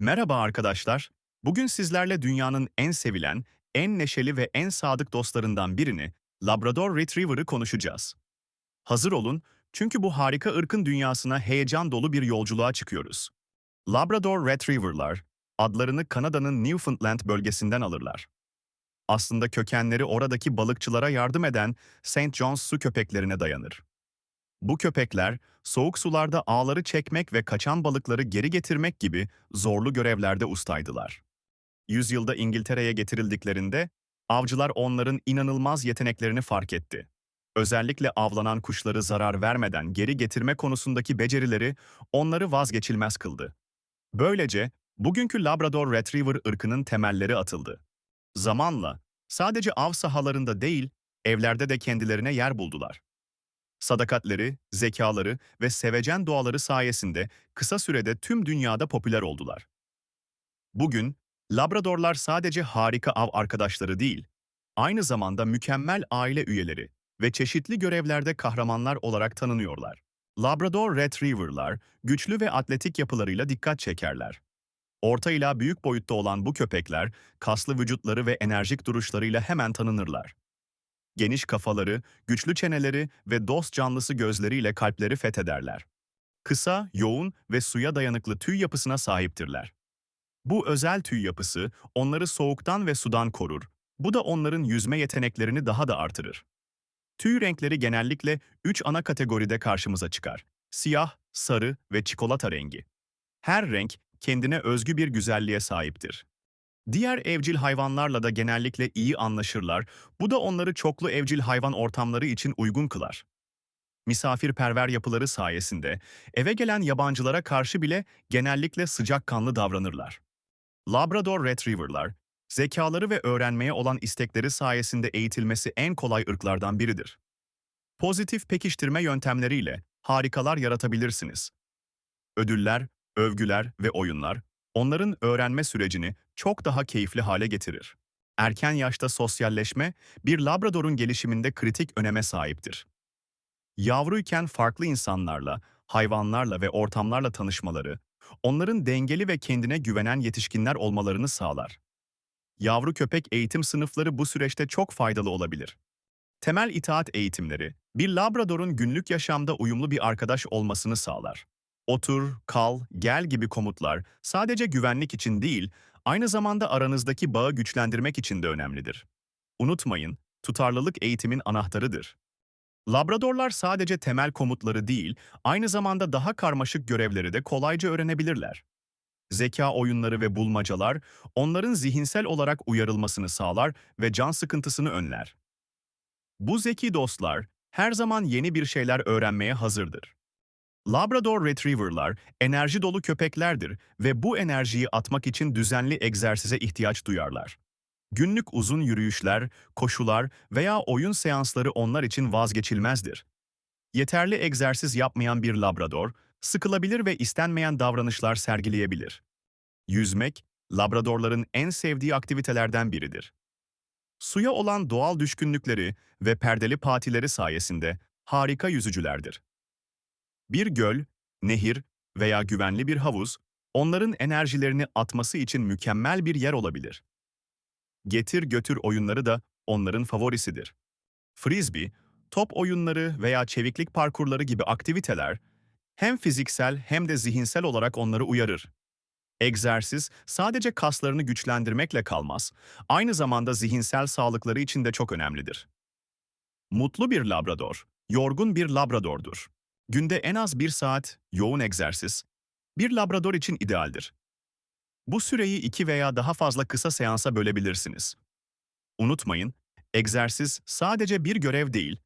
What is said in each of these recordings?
Merhaba arkadaşlar. Bugün sizlerle dünyanın en sevilen, en neşeli ve en sadık dostlarından birini, Labrador Retriever'ı konuşacağız. Hazır olun, çünkü bu harika ırkın dünyasına heyecan dolu bir yolculuğa çıkıyoruz. Labrador Retriever'lar, adlarını Kanada'nın Newfoundland bölgesinden alırlar. Aslında kökenleri oradaki balıkçılara yardım eden St. John's su köpeklerine dayanır. Bu köpekler, soğuk sularda ağları çekmek ve kaçan balıkları geri getirmek gibi zorlu görevlerde ustaydılar. Yüzyılda İngiltere'ye getirildiklerinde, avcılar onların inanılmaz yeteneklerini fark etti. Özellikle avlanan kuşları zarar vermeden geri getirme konusundaki becerileri onları vazgeçilmez kıldı. Böylece, bugünkü Labrador Retriever ırkının temelleri atıldı. Zamanla, sadece av sahalarında değil, evlerde de kendilerine yer buldular. Sadakatleri, zekaları ve sevecen doğaları sayesinde kısa sürede tüm dünyada popüler oldular. Bugün, Labradorlar sadece harika av arkadaşları değil, aynı zamanda mükemmel aile üyeleri ve çeşitli görevlerde kahramanlar olarak tanınıyorlar. Labrador Retriever'lar güçlü ve atletik yapılarıyla dikkat çekerler. Orta ila büyük boyutta olan bu köpekler, kaslı vücutları ve enerjik duruşlarıyla hemen tanınırlar. Geniş kafaları, güçlü çeneleri ve dost canlısı gözleriyle kalpleri fethederler. Kısa, yoğun ve suya dayanıklı tüy yapısına sahiptirler. Bu özel tüy yapısı onları soğuktan ve sudan korur. Bu da onların yüzme yeteneklerini daha da artırır. Tüy renkleri genellikle üç ana kategoride karşımıza çıkar. Siyah, sarı ve çikolata rengi. Her renk kendine özgü bir güzelliğe sahiptir. Diğer evcil hayvanlarla da genellikle iyi anlaşırlar, bu da onları çoklu evcil hayvan ortamları için uygun kılar. Misafirperver yapıları sayesinde eve gelen yabancılara karşı bile genellikle sıcakkanlı davranırlar. Labrador Retriever'lar, zekaları ve öğrenmeye olan istekleri sayesinde eğitilmesi en kolay ırklardan biridir. Pozitif pekiştirme yöntemleriyle harikalar yaratabilirsiniz. Ödüller, övgüler ve oyunlar, onların öğrenme sürecini çok daha keyifli hale getirir. Erken yaşta sosyalleşme, bir Labrador'un gelişiminde kritik öneme sahiptir. Yavruyken farklı insanlarla, hayvanlarla ve ortamlarla tanışmaları, onların dengeli ve kendine güvenen yetişkinler olmalarını sağlar. Yavru köpek eğitim sınıfları bu süreçte çok faydalı olabilir. Temel itaat eğitimleri, bir Labrador'un günlük yaşamda uyumlu bir arkadaş olmasını sağlar. Otur, kal, gel gibi komutlar sadece güvenlik için değil, aynı zamanda aranızdaki bağı güçlendirmek için de önemlidir. Unutmayın, tutarlılık eğitimin anahtarıdır. Labradorlar sadece temel komutları değil, aynı zamanda daha karmaşık görevleri de kolayca öğrenebilirler. Zeka oyunları ve bulmacalar, onların zihinsel olarak uyarılmasını sağlar ve can sıkıntısını önler. Bu zeki dostlar, her zaman yeni bir şeyler öğrenmeye hazırdır. Labrador Retriever'lar enerji dolu köpeklerdir ve bu enerjiyi atmak için düzenli egzersize ihtiyaç duyarlar. Günlük uzun yürüyüşler, koşular veya oyun seansları onlar için vazgeçilmezdir. Yeterli egzersiz yapmayan bir Labrador, sıkılabilir ve istenmeyen davranışlar sergileyebilir. Yüzmek, Labradorların en sevdiği aktivitelerden biridir. Suya olan doğal düşkünlükleri ve perdeli patileri sayesinde harika yüzücülerdir. Bir göl, nehir veya güvenli bir havuz, onların enerjilerini atması için mükemmel bir yer olabilir. Getir götür oyunları da onların favorisidir. Frisbee, top oyunları veya çeviklik parkurları gibi aktiviteler hem fiziksel hem de zihinsel olarak onları uyarır. Egzersiz sadece kaslarını güçlendirmekle kalmaz, aynı zamanda zihinsel sağlıkları için de çok önemlidir. Mutlu bir labrador, yorgun bir labradordur. Günde en az bir saat yoğun egzersiz, bir labrador için idealdir. Bu süreyi iki veya daha fazla kısa seansa bölebilirsiniz. Unutmayın, egzersiz sadece bir görev değil,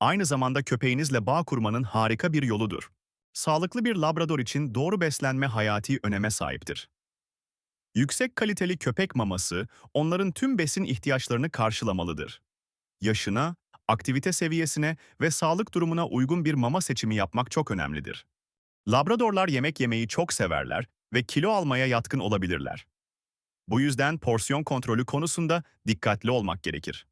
aynı zamanda köpeğinizle bağ kurmanın harika bir yoludur. Sağlıklı bir labrador için doğru beslenme hayati öneme sahiptir. Yüksek kaliteli köpek maması, onların tüm besin ihtiyaçlarını karşılamalıdır. Yaşına, aktivite seviyesine ve sağlık durumuna uygun bir mama seçimi yapmak çok önemlidir. Labradorlar yemek yemeyi çok severler ve kilo almaya yatkın olabilirler. Bu yüzden porsiyon kontrolü konusunda dikkatli olmak gerekir.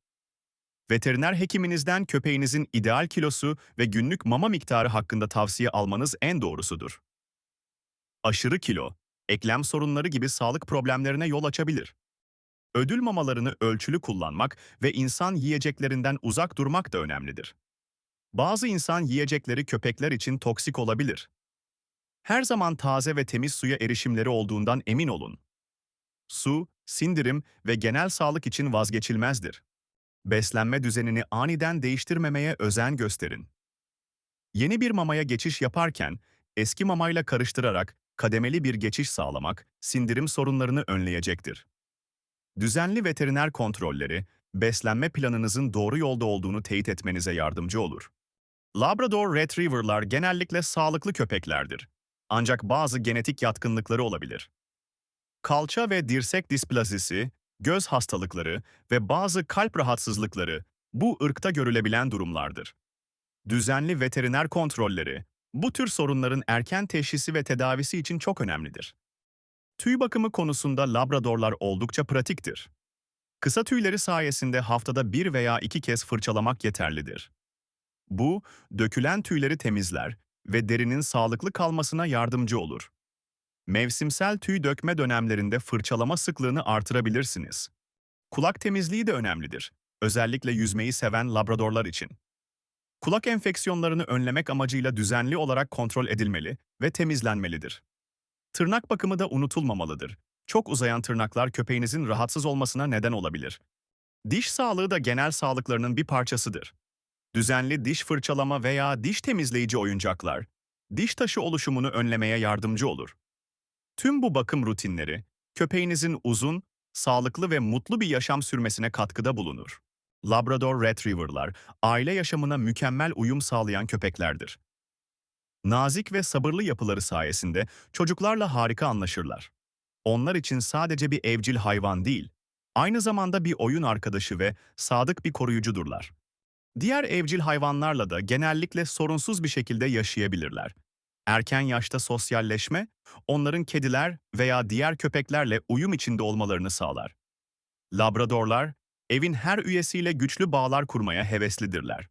Veteriner hekiminizden köpeğinizin ideal kilosu ve günlük mama miktarı hakkında tavsiye almanız en doğrusudur. Aşırı kilo, eklem sorunları gibi sağlık problemlerine yol açabilir. Ödül mamalarını ölçülü kullanmak ve insan yiyeceklerinden uzak durmak da önemlidir. Bazı insan yiyecekleri köpekler için toksik olabilir. Her zaman taze ve temiz suya erişimleri olduğundan emin olun. Su, sindirim ve genel sağlık için vazgeçilmezdir. Beslenme düzenini aniden değiştirmemeye özen gösterin. Yeni bir mamaya geçiş yaparken, eski mamayla karıştırarak kademeli bir geçiş sağlamak, sindirim sorunlarını önleyecektir. Düzenli veteriner kontrolleri, beslenme planınızın doğru yolda olduğunu teyit etmenize yardımcı olur. Labrador Retriever'lar genellikle sağlıklı köpeklerdir. Ancak bazı genetik yatkınlıkları olabilir. Kalça ve dirsek displazisi, göz hastalıkları ve bazı kalp rahatsızlıkları bu ırkta görülebilen durumlardır. Düzenli veteriner kontrolleri, bu tür sorunların erken teşhisi ve tedavisi için çok önemlidir. Tüy bakımı konusunda Labradorlar oldukça pratiktir. Kısa tüyleri sayesinde haftada bir veya iki kez fırçalamak yeterlidir. Bu, dökülen tüyleri temizler ve derinin sağlıklı kalmasına yardımcı olur. Mevsimsel tüy dökme dönemlerinde fırçalama sıklığını artırabilirsiniz. Kulak temizliği de önemlidir. Özellikle yüzmeyi seven labradorlar için. Kulak enfeksiyonlarını önlemek amacıyla düzenli olarak kontrol edilmeli ve temizlenmelidir. Tırnak bakımı da unutulmamalıdır. Çok uzayan tırnaklar köpeğinizin rahatsız olmasına neden olabilir. Diş sağlığı da genel sağlıklarının bir parçasıdır. Düzenli diş fırçalama veya diş temizleyici oyuncaklar, diş taşı oluşumunu önlemeye yardımcı olur. Tüm bu bakım rutinleri, köpeğinizin uzun, sağlıklı ve mutlu bir yaşam sürmesine katkıda bulunur. Labrador Retriever'lar, aile yaşamına mükemmel uyum sağlayan köpeklerdir. Nazik ve sabırlı yapıları sayesinde çocuklarla harika anlaşırlar. Onlar için sadece bir evcil hayvan değil, aynı zamanda bir oyun arkadaşı ve sadık bir koruyucudurlar. Diğer evcil hayvanlarla da genellikle sorunsuz bir şekilde yaşayabilirler. Erken yaşta sosyalleşme, onların kediler veya diğer köpeklerle uyum içinde olmalarını sağlar. Labradorlar, evin her üyesiyle güçlü bağlar kurmaya heveslidirler.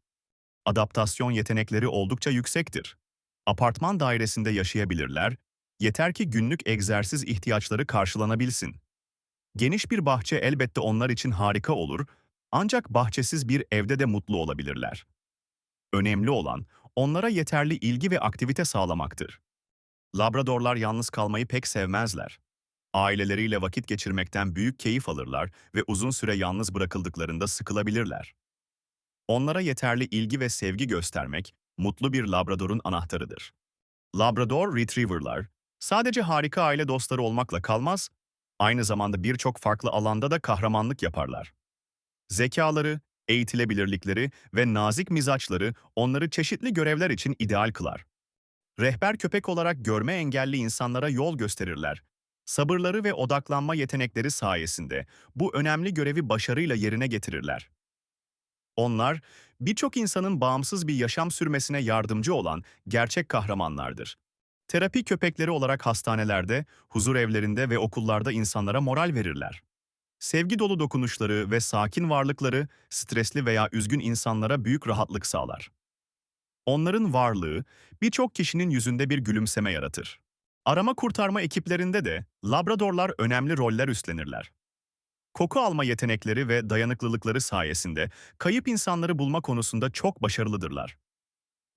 Adaptasyon yetenekleri oldukça yüksektir. Apartman dairesinde yaşayabilirler, yeter ki günlük egzersiz ihtiyaçları karşılanabilsin. Geniş bir bahçe elbette onlar için harika olur, ancak bahçesiz bir evde de mutlu olabilirler. Önemli olan, onlara yeterli ilgi ve aktivite sağlamaktır. Labradorlar yalnız kalmayı pek sevmezler. Aileleriyle vakit geçirmekten büyük keyif alırlar ve uzun süre yalnız bırakıldıklarında sıkılabilirler. Onlara yeterli ilgi ve sevgi göstermek, mutlu bir Labrador'un anahtarıdır. Labrador Retriever'lar, sadece harika aile dostları olmakla kalmaz, aynı zamanda birçok farklı alanda da kahramanlık yaparlar. Zekaları, eğitilebilirlikleri ve nazik mizaçları onları çeşitli görevler için ideal kılar. Rehber köpek olarak görme engelli insanlara yol gösterirler. Sabırları ve odaklanma yetenekleri sayesinde bu önemli görevi başarıyla yerine getirirler. Onlar, birçok insanın bağımsız bir yaşam sürmesine yardımcı olan gerçek kahramanlardır. Terapi köpekleri olarak hastanelerde, huzur evlerinde ve okullarda insanlara moral verirler. Sevgi dolu dokunuşları ve sakin varlıkları stresli veya üzgün insanlara büyük rahatlık sağlar. Onların varlığı birçok kişinin yüzünde bir gülümseme yaratır. Arama kurtarma ekiplerinde de Labradorlar önemli roller üstlenirler. Koku alma yetenekleri ve dayanıklılıkları sayesinde kayıp insanları bulma konusunda çok başarılıdırlar.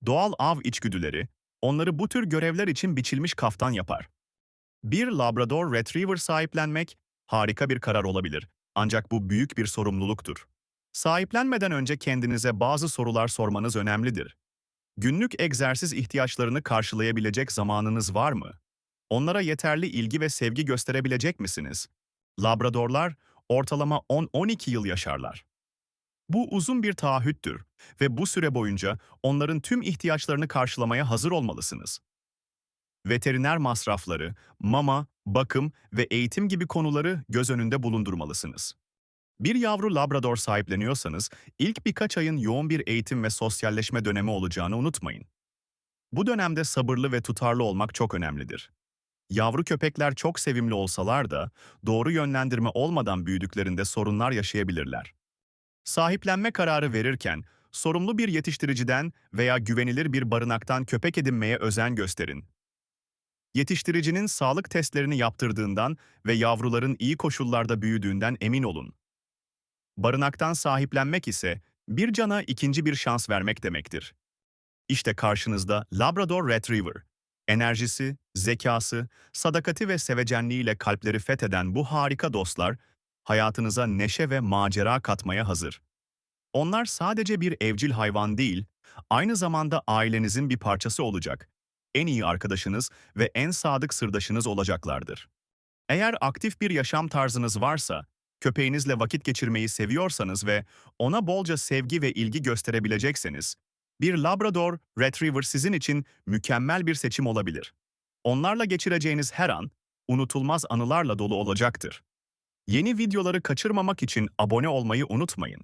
Doğal av içgüdüleri onları bu tür görevler için biçilmiş kaftan yapar. Bir Labrador Retriever sahiplenmek harika bir karar olabilir. Ancak bu büyük bir sorumluluktur. Sahiplenmeden önce kendinize bazı sorular sormanız önemlidir. Günlük egzersiz ihtiyaçlarını karşılayabilecek zamanınız var mı? Onlara yeterli ilgi ve sevgi gösterebilecek misiniz? Labradorlar ortalama 10-12 yıl yaşarlar. Bu uzun bir taahhüttür ve bu süre boyunca onların tüm ihtiyaçlarını karşılamaya hazır olmalısınız. Veteriner masrafları, mama, bakım ve eğitim gibi konuları göz önünde bulundurmalısınız. Bir yavru Labrador sahipleniyorsanız, ilk birkaç ayın yoğun bir eğitim ve sosyalleşme dönemi olacağını unutmayın. Bu dönemde sabırlı ve tutarlı olmak çok önemlidir. Yavru köpekler çok sevimli olsalar da, doğru yönlendirme olmadan büyüdüklerinde sorunlar yaşayabilirler. Sahiplenme kararı verirken, sorumlu bir yetiştiriciden veya güvenilir bir barınaktan köpek edinmeye özen gösterin. Yetiştiricinin sağlık testlerini yaptırdığından ve yavruların iyi koşullarda büyüdüğünden emin olun. Barınaktan sahiplenmek ise bir cana ikinci bir şans vermek demektir. İşte karşınızda Labrador Retriever. Enerjisi, zekası, sadakati ve sevecenliğiyle kalpleri fetheden bu harika dostlar, hayatınıza neşe ve macera katmaya hazır. Onlar sadece bir evcil hayvan değil, aynı zamanda ailenizin bir parçası olacak. En iyi arkadaşınız ve en sadık sırdaşınız olacaklardır. Eğer aktif bir yaşam tarzınız varsa, köpeğinizle vakit geçirmeyi seviyorsanız ve ona bolca sevgi ve ilgi gösterebilecekseniz, bir Labrador Retriever sizin için mükemmel bir seçim olabilir. Onlarla geçireceğiniz her an, unutulmaz anılarla dolu olacaktır. Yeni videoları kaçırmamak için abone olmayı unutmayın.